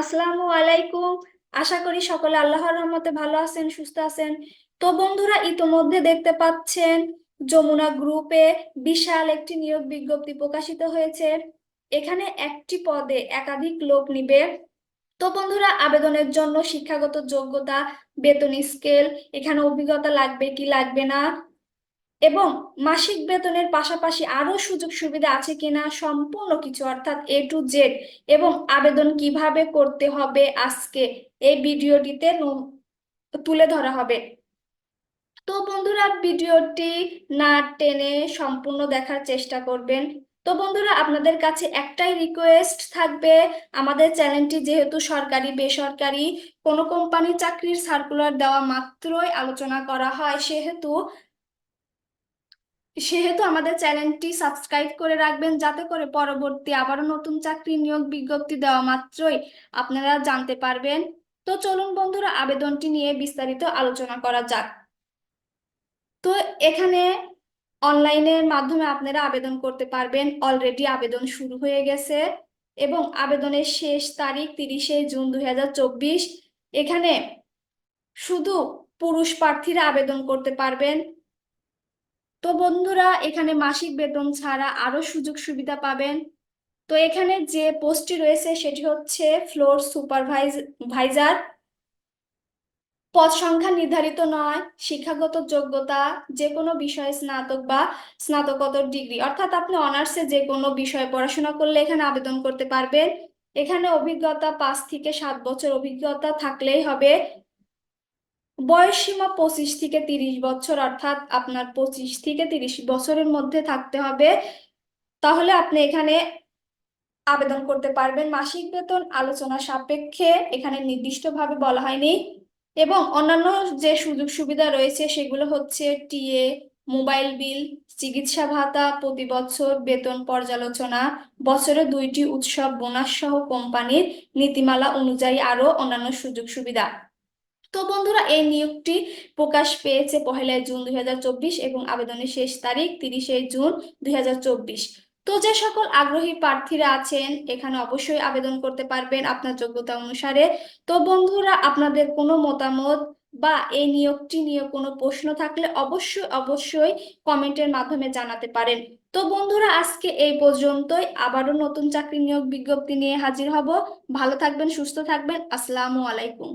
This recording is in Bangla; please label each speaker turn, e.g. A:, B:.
A: আসসালামু আলাইকুম। আশা করি সকলে আল্লাহর রহমতে ভালো আছেন, সুস্থ আছেন। তো বন্ধুরা, ইতোমধ্যে দেখতে পাচ্ছেন যমুনা গ্রুপে বিশাল একটি নিয়োগ বিজ্ঞপ্তি প্রকাশিত হয়েছে। এখানে একটি পদে একাধিক লোক নিবে। তো বন্ধুরা, আবেদনের জন্য শিক্ষাগত যোগ্যতা, বেতন স্কেল এখানে অভিজ্ঞতা লাগবে কি লাগবে না এবং মাসিক বেতনের পাশাপাশি আরও সুযোগ সুবিধা আছে কিনা সম্পূর্ণ কিছু অর্থাৎ এ টু জেড এবং আবেদন কীভাবে করতে হবে আজকে এই ভিডিওটিতে তুলে ধরা হবে। তো বন্ধুরা, ভিডিওটি না টেনে সম্পূর্ণ দেখার চেষ্টা করবেন। তো বন্ধুরা, আপনাদের কাছে একটাই রিকোয়েস্ট থাকবে, আমাদের চ্যানেলটি যেহেতু সরকারি, বেসরকারি, কোনো কোম্পানি চাকরির সার্কুলার দেওয়া মাত্রই আলোচনা করা হয়, সেহেতু সেহেতু আমাদের চ্যানেলটি সাবস্ক্রাইব করে রাখবেন, যাতে করে পরবর্তী আবারও নতুন চাকরি নিয়োগ বিজ্ঞপ্তি দেওয়া মাত্রই আপনারা জানতে পারবেন। তো চলুন বন্ধুরা, আবেদনটি নিয়ে বিস্তারিত আলোচনা করা যাক। তো এখানে অনলাইনের মাধ্যমে আপনারা আবেদন করতে পারবেন। অলরেডি আবেদন শুরু হয়ে গেছে এবং আবেদনের শেষ তারিখ তিরিশে জুন দুই হাজার চব্বিশ। এখানে শুধু পুরুষ প্রার্থীরা আবেদন করতে পারবেন। তো বন্ধুরা, এখানে মাসিক বেতন ছাড়া আরও সুযোগ সুবিধা পাবেন। তো এখানে যে পোস্টটি রয়েছে, সেটি হচ্ছে ফ্লোর সুপারভাইজ, ভাইজার। পদ সংখ্যা নির্ধারিত নয়, শিক্ষাগত যোগ্যতা যে কোনো বিষয়ে স্নাতক বা স্নাতকোত্তর ডিগ্রি। অর্থাৎ আপনি অনার্সে যে কোনো বিষয়ে পড়াশোনা করলে এখানে আবেদন করতে পারবেন। এখানে অভিজ্ঞতা পাঁচ থেকে সাত বছর অভিজ্ঞতা থাকলেই হবে। বয়স সীমা পঁচিশ থেকে তিরিশ বছর, অর্থাৎ আপনার পঁচিশ থেকে তিরিশ বছরের মধ্যে থাকতে হবে। তাহলে আপনি এখানে আবেদন করতে পারবেন। মাসিক বেতন আলোচনা সাপেক্ষে এখানে নির্দিষ্টভাবে বলা হয়নি। এবং অন্যান্য যে সুযোগ সুবিধা রয়েছে, সেগুলো হচ্ছে টিএ, মোবাইল বিল, চিকিৎসা ভাতা, প্রতি বছর বেতন পর্যালোচনা, বছরে দুইটি উৎসব, বোনাস সহ কোম্পানির নীতিমালা অনুযায়ী আরও অন্যান্য সুযোগ সুবিধা। তো বন্ধুরা, এই নিয়োগটি প্রকাশ পেয়েছে পহেলা জুন দুই হাজার চব্বিশ এবং আবেদনের শেষ তারিখ তিরিশে জুন দুই হাজার চব্বিশ। তো যে সকল আগ্রহী প্রার্থীরা আছেন, এখানে অবশ্যই আবেদন করতে পারবেন আপনার যোগ্যতা অনুসারে। তো বন্ধুরা, আপনাদের কোনো মতামত বা এই নিয়োগটি নিয়ে কোনো প্রশ্ন থাকলে অবশ্যই অবশ্যই কমেন্টের মাধ্যমে জানাতে পারেন। তো বন্ধুরা, আজকে এই পর্যন্তই। আবারও নতুন চাকরি নিয়োগ বিজ্ঞপ্তি নিয়ে হাজির হব। ভালো থাকবেন, সুস্থ থাকবেন। আসসালামু আলাইকুম।